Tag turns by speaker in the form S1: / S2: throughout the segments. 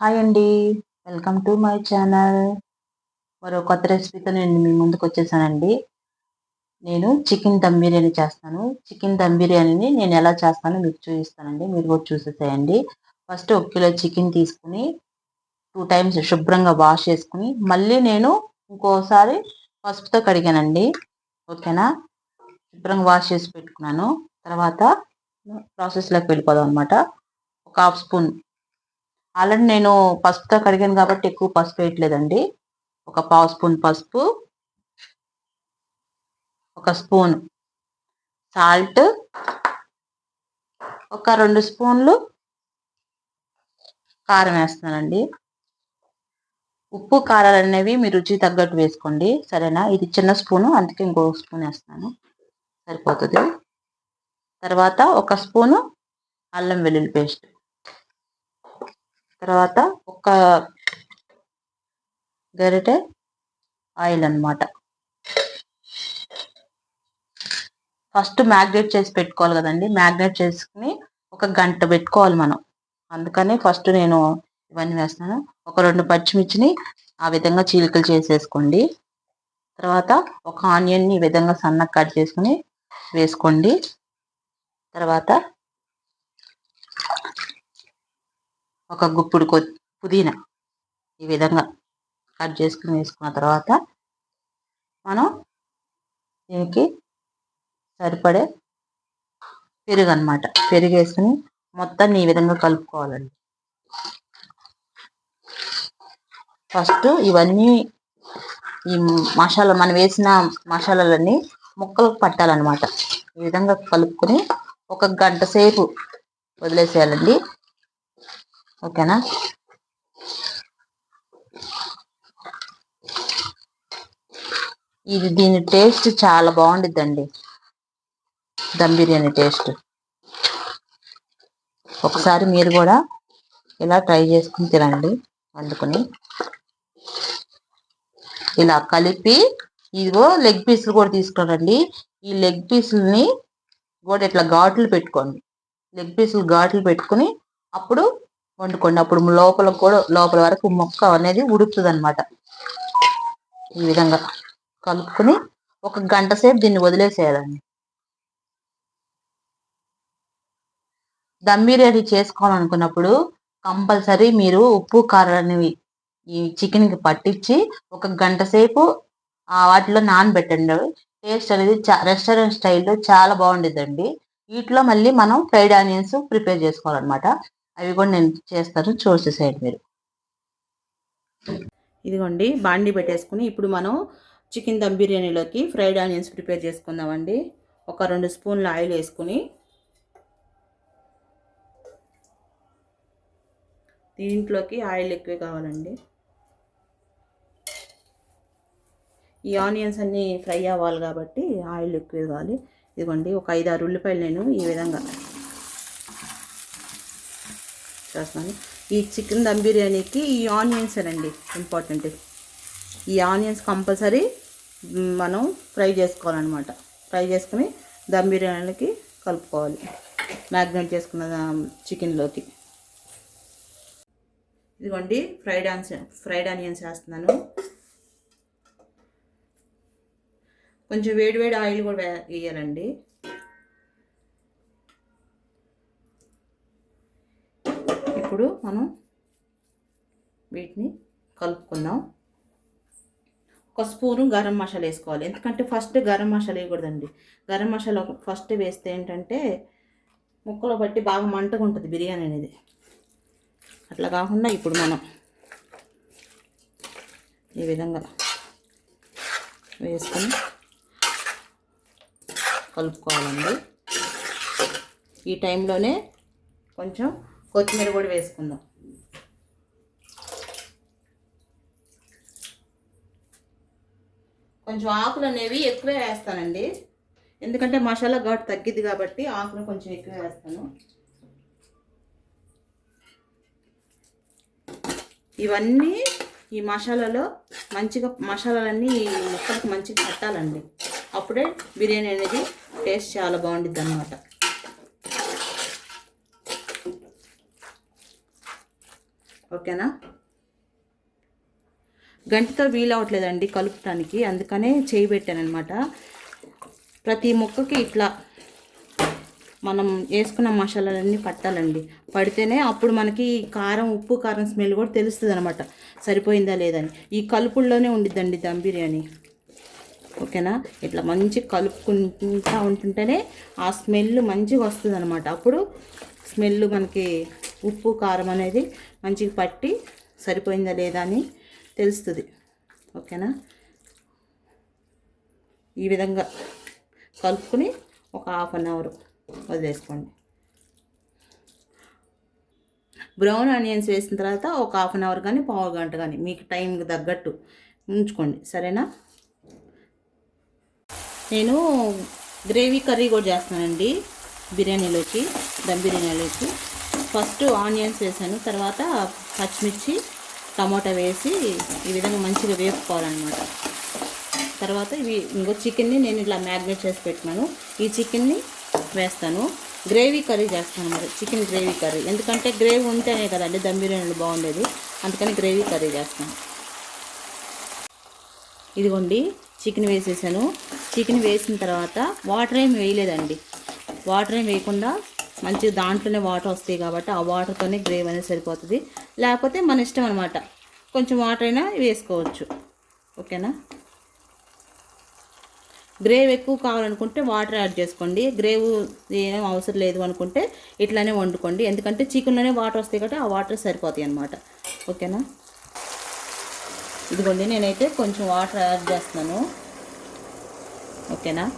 S1: Hi అండి welcome to my channel మరో కొత్త రెసిపీతో నేను మీ ముందుకు వచ్చేసానండి. నేను చికెన్ దమ్ బిర్యానీ చేస్తాను. చికెన్ దమ్ బిర్యానీని నేను ఎలా చేస్తానో మీకు చూపిస్తానండి. మీరు కూడా చూసేసేయండి. ఫస్ట్ ఒక కిలో చికెన్ తీసుకుని టూ టైమ్స్ శుభ్రంగా వాష్ చేసుకుని మళ్ళీ నేను ఇంకోసారి పసుపుతో కడిగానండి. ఓకేనా? శుభ్రంగా వాష్ చేసి పెట్టుకున్నాను. తర్వాత ప్రాసెస్లోకి వెళ్ళిపోదాం అనమాట ఒక హాఫ్ స్పూన్ ఆల్రెడీ నేను పసుపుతో కడిగాను కాబట్టి ఎక్కువ పసుపు వేయట్లేదండి. ఒక పావు స్పూన్ పసుపు ఒక స్పూన్ సాల్ట్ ఒక రెండు స్పూన్లు కారం వేస్తున్నానండి. ఉప్పు కారాలు అనేవి మీ రుచి తగ్గట్టు వేసుకోండి. సరేనా? ఇది చిన్న స్పూను అందుకే ఇంకో స్పూన్ వేస్తున్నాను. సరిపోతుంది. తర్వాత ఒక స్పూను అల్లం వెల్లుల్లి పేస్ట్. తర్వాత ఒక గరిటె ఆయిల్ అనమాట ఫస్ట్ మ్యాగ్నేట్ చేసి పెట్టుకోవాలి కదండి. మ్యాగ్నేట్ చేసుకుని ఒక గంట పెట్టుకోవాలి మనం. అందుకని ఫస్ట్ నేను ఇవన్నీ వేస్తాను ఒక రెండు పచ్చిమిర్చిని ఆ విధంగా చీలికలు చేసేసుకోండి. తర్వాత ఒక ఆనియన్ని ఈ విధంగా సన్నగా కట్ చేసుకుని వేసుకోండి. తర్వాత ఒక గుప్పుడు కొ పుదీనా ఈ విధంగా కట్ చేసుకుని వేసుకున్న తర్వాత మనం దీనికి సరిపడే పెరుగు అనమాట పెరుగు వేసుకుని మొత్తాన్ని ఈ విధంగా కలుపుకోవాలండి. ఫస్ట్ ఇవన్నీ ఈ మసాలా మనం వేసిన మసాలాలన్నీ ముక్కలకు పట్టాలన్నమాట. ఈ విధంగా కలుపుకొని ఒక గంట సేపు వదిలేసేయాలండి. ఓకేనా? ఇది దీని టేస్ట్ చాలా బాగుండిద్దండి. దమ్ బిర్యానీ టేస్ట్. ఒకసారి మీరు కూడా ఇలా ట్రై చేసుకుని తినండి వండుకొని. ఇలా కలిపి ఇదిగో లెగ్ పీసులు కూడా తీసుకురండి. ఈ లెగ్ పీసులని కూడా ఇట్లా ఘాట్లు పెట్టుకోండి. లెగ్ పీసులు ఘాట్లు పెట్టుకుని అప్పుడు వండుకోండి అప్పుడు లోపల కూడా లోపల వరకు మొక్క అనేది ఉడుకుతుంది అనమాట ఈ విధంగా కలుపుకొని ఒక గంట సేపు దీన్ని వదిలేసేయాలండి. దమ్ బిర్యానీ చేసుకోవాలనుకున్నప్పుడు కంపల్సరీ మీరు ఉప్పు కారాన్ని ఈ చికెన్కి పట్టించి ఒక గంట సేపు వాటిలో నానబెట్టండి. టేస్ట్ అనేది రెస్టారెంట్ స్టైల్లో చాలా బాగుండిద్దండి. వీటిలో మళ్ళీ మనం ఫ్రైడ్ ఆనియన్స్ ప్రిపేర్ చేసుకోవాలన్నమాట. అవి కూడా నేను చేస్తాను చూసేసేయండి మీరు. ఇదిగోండి బాండి పెట్టేసుకుని ఇప్పుడు మనం చికెన్ దమ్ బిర్యానీలోకి ఫ్రైడ్ ఆనియన్స్ ప్రిపేర్ చేసుకుందామండి. ఒక రెండు స్పూన్ల ఆయిల్ వేసుకుని దీంట్లోకి ఆయిల్ ఎక్కువ కావాలండి. ఈ ఆనియన్స్ అన్నీ ఫ్రై అవ్వాలి కాబట్టి ఆయిల్ ఎక్కువ కావాలి. ఇదిగోండి ఒక ఐదు ఆరు ఉల్లిపాయలు నేను ఈ విధంగా చేస్తాను ఈ చికెన్ దమ్ బిర్యానీకి ఈ ఆనియన్స్ అండి ఇంపార్టెంట్. ఈ ఆనియన్స్ కంపల్సరీ మనం ఫ్రై చేసుకోవాలన్నమాట. ఫ్రై చేసుకుని దమ్ బిర్యానీకి కలుపుకోవాలి. మ్యాగ్నేట్ చేసుకున్న చికెన్లోకి. ఇదిగోండి ఫ్రైడ్ ఆన్స్ ఫ్రైడ్ ఆనియన్స్ వేస్తున్నాను. కొంచెం వేడి వేడి ఆయిల్ కూడా వేయాలండి. ఇప్పుడు మనం వీటిని కలుపుకుందాం. ఒక స్పూను గరం మసాలా వేసుకోవాలి. ఎందుకంటే ఫస్ట్ గరం మసాలా వేయకూడదండి. గరం మసాలా ఫస్ట్ వేస్తే ఏంటంటే ముక్కలో బట్టి బాగా మంటగా ఉంటుంది బిర్యానీ అనేది. అట్లా కాకుండా ఇప్పుడు మనం ఈ విధంగా వేసుకొని కలుపుకోవాలండి. ఈ టైంలోనే కొంచెం కొత్తిమీర కూడా వేసుకుందాం. కొంచెం ఆకులు అనేవి ఎక్కువే వేస్తానండి. ఎందుకంటే మసాలా ఘాటు తగ్గిద్ది కాబట్టి ఆకులు కొంచెం ఎక్కువ వేస్తాను. ఇవన్నీ ఈ మసాలాలో మంచిగా మసాలాలన్నీ ఈ మొక్కలకు మంచిగా పట్టాలండి. అప్పుడే బిర్యానీ అనేది టేస్ట్ చాలా బాగుంటుంది అన్నమాట ఓకేనా? గంటతో వీలవట్లేదండి కలుపుటానికి అందుకనే చేయి పెట్టానమాట ప్రతి ముక్కకి ఇట్లా మనం వేసుకున్న మసాలాలన్నీ పట్టాలండి. పడితేనే అప్పుడు మనకి ఈ కారం ఉప్పు కారం స్మెల్ కూడా తెలుస్తుంది అనమాట సరిపోయిందా లేదని ఈ కలుపుల్లోనే ఉండిద్దండి దమ్ బిర్యానీ. ఓకేనా? ఇట్లా మంచి కలుపుకుంటా ఉంటుంటేనే ఆ స్మెల్ మంచిగా వస్తుంది అనమాట అప్పుడు స్మెల్ మనకి ఉప్పు కారం అనేది మంచిగా పట్టి సరిపోయిందా లేదా అని తెలుస్తుంది. ఓకేనా? ఈ విధంగా కలుపుకొని ఒక హాఫ్ అన్ అవర్ వదిలేసుకోండి. బ్రౌన్ ఆనియన్స్ వేసిన తర్వాత ఒక హాఫ్ అన్ అవర్ కానీ పావు గంట కానీ మీకు టైంకి తగ్గట్టు ఉంచుకోండి. సరేనా? నేను గ్రేవీ కర్రీ కూడా చేస్తానండి బిర్యానీలోకి దమ్ బిర్యానీలోకి. ఫస్ట్ ఆనియన్స్ వేసాను తర్వాత పచ్చిమిర్చి టమాటా వేసి ఈ విధంగా మంచిగా వేపుకోవాలన్నమాట. తర్వాత ఇవి ఇంకో చికెన్ని నేను ఇలా మ్యారినేట్ చేసి పెట్టినాను ఈ చికెన్ని వేస్తాను. గ్రేవీ కర్రీ చేస్తాను మరి చికెన్ గ్రేవీ కర్రీ. ఎందుకంటే గ్రేవీ ఉంటేనే కదండి దమ్ బిర్యానీలో బాగుండేది. అందుకని గ్రేవీ కర్రీ చేస్తాను. ఇదిగోండి చికెన్ వేసేసాను. చికెన్ వేసిన తర్వాత వాటర్ ఏం వేయలేదండి. వాటర్ ఏం వేయకుండా మంచి దాంట్లోనే వాటర్ వస్తాయి కాబట్టి ఆ వాటర్తోనే గ్రేవీ అనేది సరిపోతుంది. లేకపోతే మన ఇష్టం అనమాట కొంచెం వాటర్ అయినా వేసుకోవచ్చు. ఓకేనా? గ్రేవ్ ఎక్కువ కావాలనుకుంటే వాటర్ యాడ్ చేసుకోండి. గ్రేవ్ ఏం అవసరం లేదు అనుకుంటే ఇట్లానే వండుకోండి. ఎందుకంటే చికెన్లోనే వాటర్ వస్తాయి కాబట్టి ఆ వాటర్ సరిపోతాయి అన్నమాట. ఓకేనా? ఇదిగోండి నేనైతే కొంచెం వాటర్ యాడ్ చేస్తున్నాను. ఓకేనా?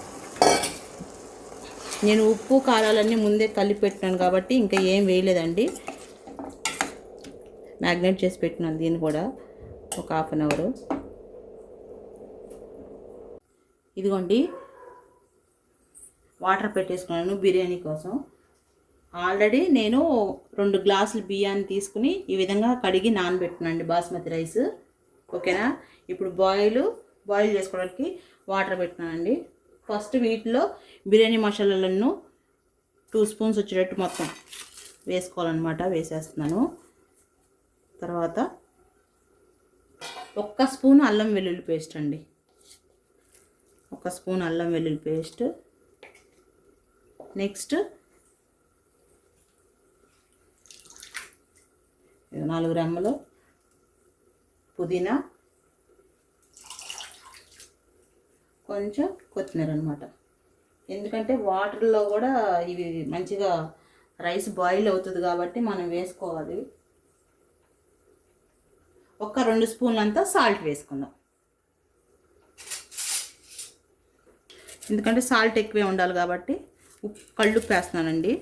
S1: నేను ఉప్పు కారాలన్నీ ముందే కలిపి పెట్టినాను కాబట్టి ఇంకా ఏం వేయలేదండి. మ్యాగ్నేట్ చేసి పెట్టినాను దీన్ని కూడా ఒక హాఫ్ అన్ అవరు ఇదిగోండి. వాటర్ పెట్టేసుకున్నాను బిర్యానీ కోసం. ఆల్రెడీ నేను రెండు గ్లాసులు బియ్యాన్ని తీసుకుని ఈ విధంగా కడిగి నానబెట్టినండి బాస్మతి రైస్. ఓకేనా? ఇప్పుడు బాయిల్ బాయిల్ చేసుకోవడానికి వాటర్ పెట్టినానండి. ఫస్ట్ వీటిలో బిర్యానీ మసాలాలను టూ స్పూన్స్ వచ్చేటట్టు మొత్తం వేసుకోవాలన్నమాట వేసేస్తున్నాను. తర్వాత ఒక్క స్పూన్ అల్లం వెల్లుల్లి పేస్ట్ అండి. ఒక స్పూన్ అల్లం వెల్లుల్లి పేస్ట్. నెక్స్ట్ నాలుగు రెమ్మలు పుదీనా కొంచెం కొత్తిమీర అనమాట ఎందుకంటే వాటర్లో కూడా ఇవి మంచిగా రైస్ బాయిల్ అవుతుంది కాబట్టి మనం వేసుకోవాలి. ఒక రెండు స్పూన్లంతా సాల్ట్ వేసుకుందాం. ఎందుకంటే సాల్ట్ ఎక్కువే ఉండాలి కాబట్టి ఉప్పు కళ్ళు వేస్తున్నానండి.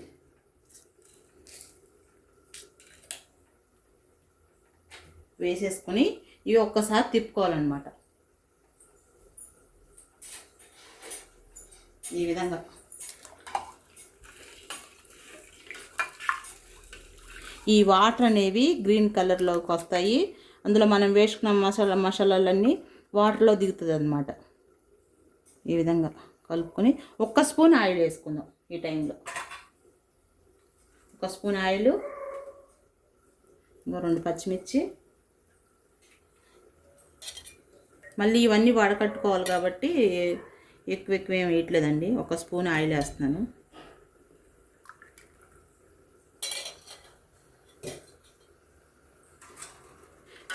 S1: వేసేసుకొని ఇవి ఒక్కసారి తిప్పుకోవాలన్నమాట. ఈ విధంగా ఈ వాటర్ అనేవి గ్రీన్ కలర్లోకి వస్తాయి. అందులో మనం వేసుకున్న మసాలా మసాలాలన్నీ వాటర్లో దిగుతుంది అనమాట ఈ విధంగా కలుపుకొని ఒక్క స్పూన్ ఆయిల్ వేసుకుందాం ఈ టైంలో. ఒక స్పూన్ ఆయిల్ ఇంకో రెండు పచ్చిమిర్చి. మళ్ళీ ఇవన్నీ వడకట్టుకోవాలి కాబట్టి ఎక్కువ ఎక్కువ ఏం వేయట్లేదండి. ఒక స్పూన్ ఆయిల్ వేస్తున్నాను.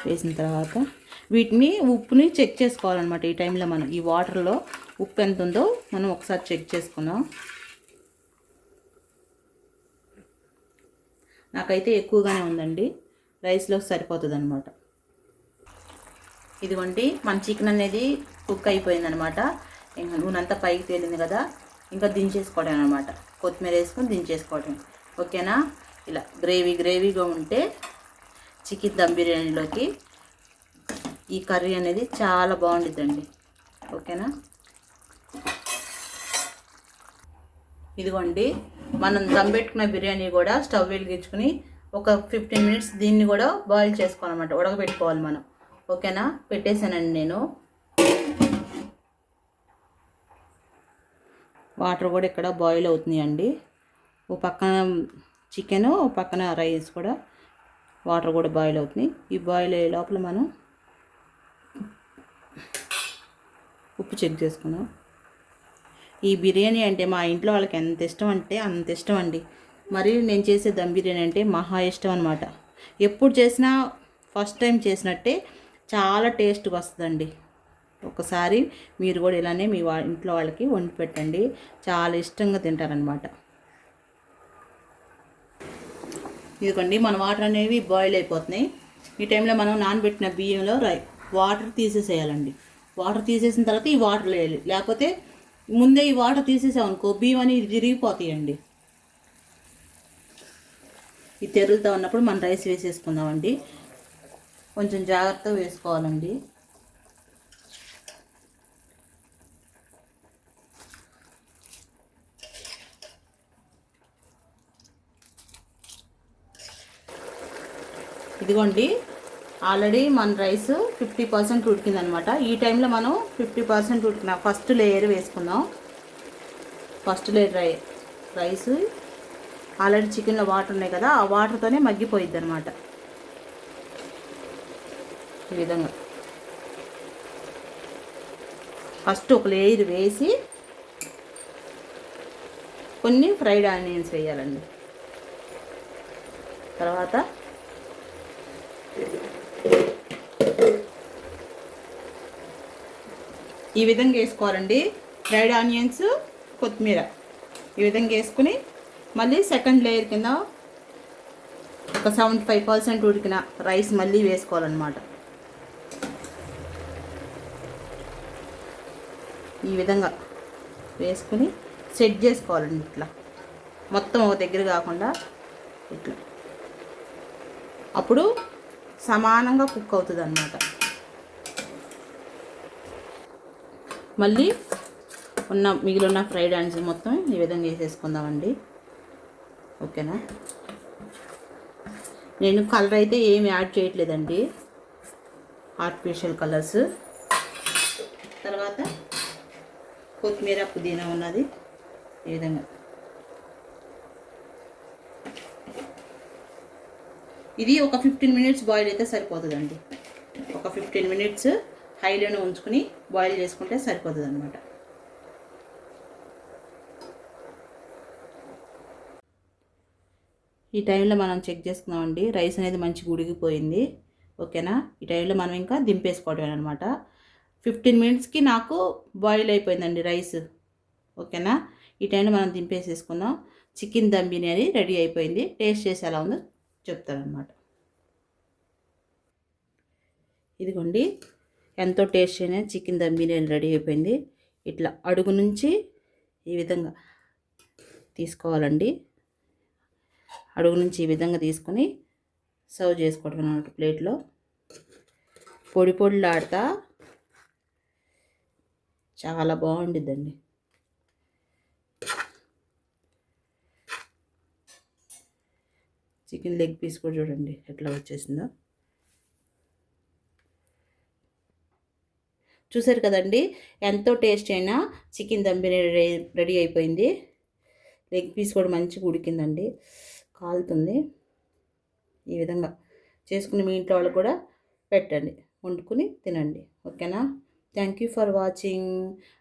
S1: వేసిన తర్వాత వీటిని ఉప్పుని చెక్ చేసుకోవాలన్నమాట. ఈ టైంలో మనం ఈ వాటర్లో ఉప్పు ఎంత ఉందో మనం ఒకసారి చెక్ చేసుకుందాం. నాకైతే ఎక్కువగానే ఉందండి. రైస్లో సరిపోతుంది అనమాట ఇదిగోండి మన చికెన్ అనేది కుక్ అయిపోయిందనమాట ఇంకా నూనెంతా పైకి తేలింది కదా ఇంకా దించేసుకోవడం అనమాట కొత్తిమీర వేసుకొని దించేసుకోవడం. ఓకేనా? ఇలా గ్రేవీ గ్రేవీగా ఉంటే చికెన్ దమ్ బిర్యానీలోకి ఈ కర్రీ అనేది చాలా బాగుండిద్దండి. ఓకేనా? ఇదిగోండి మనం దమ్ పెట్టుకున్న బిర్యానీ కూడా స్టవ్ వెలిగించుకుని ఒక ఫిఫ్టీన్ మినిట్స్ దీన్ని కూడా బాయిల్ చేసుకోవాలన్నమాట ఉడకబెట్టుకోవాలి మనం. ఓకేనా? పెట్టేశానండి నేను. వాటర్ కూడా ఇక్కడ బాయిల్ అవుతున్నాయండి. ఓ పక్కన చికెన్ ఓ పక్కన రైస్ కూడా వాటర్ కూడా బాయిల్ అవుతుంది ఈ బాయిల్ అయ్యే లోపల మనం ఉప్పు చెక్ చేసుకుందాం. ఈ బిర్యానీ అంటే మా ఇంట్లో వాళ్ళకి ఎంత ఇష్టం అంటే అంత ఇష్టం అండి. మరి నేను చేసే దమ్ బిర్యానీ అంటే మహా ఇష్టం అనమాట ఎప్పుడు చేసినా ఫస్ట్ టైం చేసినట్టే చాలా టేస్ట్గా వస్తుందండి. ఒకసారి మీరు కూడా ఇలానే మీ వా ఇంట్లో వాళ్ళకి వండి పెట్టండి. చాలా ఇష్టంగా తింటారనమాట ఇదిగోండి మన వాటర్ అనేవి బాయిల్ అయిపోతున్నాయి. ఈ టైంలో మనం నానబెట్టిన బియ్యంలో రై వాటర్ తీసేసేయాలండి. వాటర్ తీసేసిన తర్వాత ఈ వాటర్ వేయాలి. లేకపోతే ముందే ఈ వాటర్ తీసేసామనుకో బియ్యం అని విరిగిపోతాయండి. ఈ తెరులుతో ఉన్నప్పుడు మనం రైస్ వేసేసుకుందామండి. కొంచెం జాగ్రత్తగా వేసుకోవాలండి. ఇదిగోండి ఆల్రెడీ మన రైస్ ఫిఫ్టీ పర్సెంట్ ఉడికిందనమాట. ఈ టైంలో మనం ఫిఫ్టీ పర్సెంట్ ఉడికిన ఫస్ట్ లేయర్ వేసుకుందాం. ఫస్ట్ లేయర్ రై రైస్ ఆల్రెడీ చికెన్లో వాటర్ ఉన్నాయి కదా ఆ వాటర్తోనే మగ్గిపోయిద్ది అనమాట ఈ విధంగా. ఫస్ట్ ఒక లేయర్ వేసి కొన్ని ఫ్రైడ్ ఆనియన్స్ వేయాలండి. తర్వాత ఈ విధంగా వేసుకోవాలండి. ఫ్రైడ్ ఆనియన్స్ కొత్తిమీర. ఈ విధంగా వేసుకుని మళ్ళీ సెకండ్ లేయర్ కింద ఒక సెవెంటీ ఫైవ్ పర్సెంట్ ఉడికిన రైస్ మళ్ళీ వేసుకోవాలన్నమాట. ఈ విధంగా వేసుకుని సెట్ చేసుకోవాలండి ఇట్లా. మొత్తం ఒక దగ్గర కాకుండా ఇట్లా. అప్పుడు సమానంగా కుక్ అవుతుంది అన్నమాట మళ్ళీ ఉన్న మిగిలిన ఫ్రైడ్ ఆనియన్స్ మొత్తం ఈ విధంగా వేసేసుకుందామండి. ఓకేనా? నేను కలర్ అయితే ఏమి యాడ్ చేయట్లేదండి. ఆర్టిఫిషియల్ కలర్స్ తర్వాత కొత్తిమీర పుదీనా ఉన్నది. ఈ విధంగా. ఇది ఒక ఫిఫ్టీన్ మినిట్స్ బాయిల్ అయితే సరిపోతుందండి. ఒక ఫిఫ్టీన్ మినిట్స్ హైలోనే ఉంచుకుని బాయిల్ చేసుకుంటే సరిపోతుంది అనమాట ఈ టైంలో మనం చెక్ చేసుకున్నామండి రైస్ అనేది మంచిగా ఉడికిపోయింది. ఓకేనా? ఈ టైంలో మనం ఇంకా దింపేసుకోవడమే అనమాట ఫిఫ్టీన్ మినిట్స్కి నాకు బాయిల్ అయిపోయిందండి రైస్ ఓకేనా? ఈ టైంలో మనం దింపేసేసుకుందాం. చికెన్ దమ్ బిర్యానీ రెడీ అయిపోయింది. టేస్ట్ చేసి ఎలా ఉందో చెప్తారన్నమాట. ఇదిగోండి ఎంతో టేస్ట్ అయిన చికెన్ దమ్ బిర్యానీ రెడీ అయిపోయింది. ఇట్లా అడుగు నుంచి ఈ విధంగా తీసుకోవాలండి. అడుగు నుంచి ఈ విధంగా తీసుకొని సర్వ్ చేసుకోవడం అన్నమాట ప్లేట్లో. పొడి పొడిలాడతా చాలా బాగుండిద్దండి. చికెన్ లెగ్ పీస్ కూడా చూడండి ఎట్లా వచ్చేసిందో. చూసారు కదండి ఎంతో టేస్ట్ అయినా చికెన్ దమ్ బిర్యానీ రెడీ అయిపోయింది. లెగ్ పీస్ కూడా మంచిగా ఉడికిందండి కాలుతుంది. ఈ విధంగా చేసుకుని మీ ఇంట్లో వాళ్ళు కూడా పెట్టండి వండుకుని తినండి. ఓకేనా? Thank you for watching.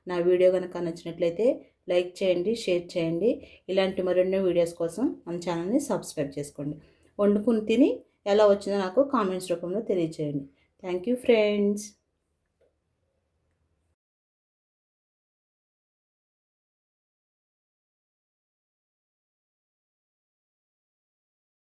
S1: నా వీడియో కనుక నచ్చినట్లయితే లైక్ చేయండి షేర్ చేయండి. ఇలాంటి మరెన్నో వీడియోస్ కోసం మన ఛానల్ని సబ్స్క్రైబ్ చేసుకోండి. వండుకుని తిని ఎలా వచ్చిందో నాకు కామెంట్స్ రూపంలో తెలియచేయండి. Thank you friends.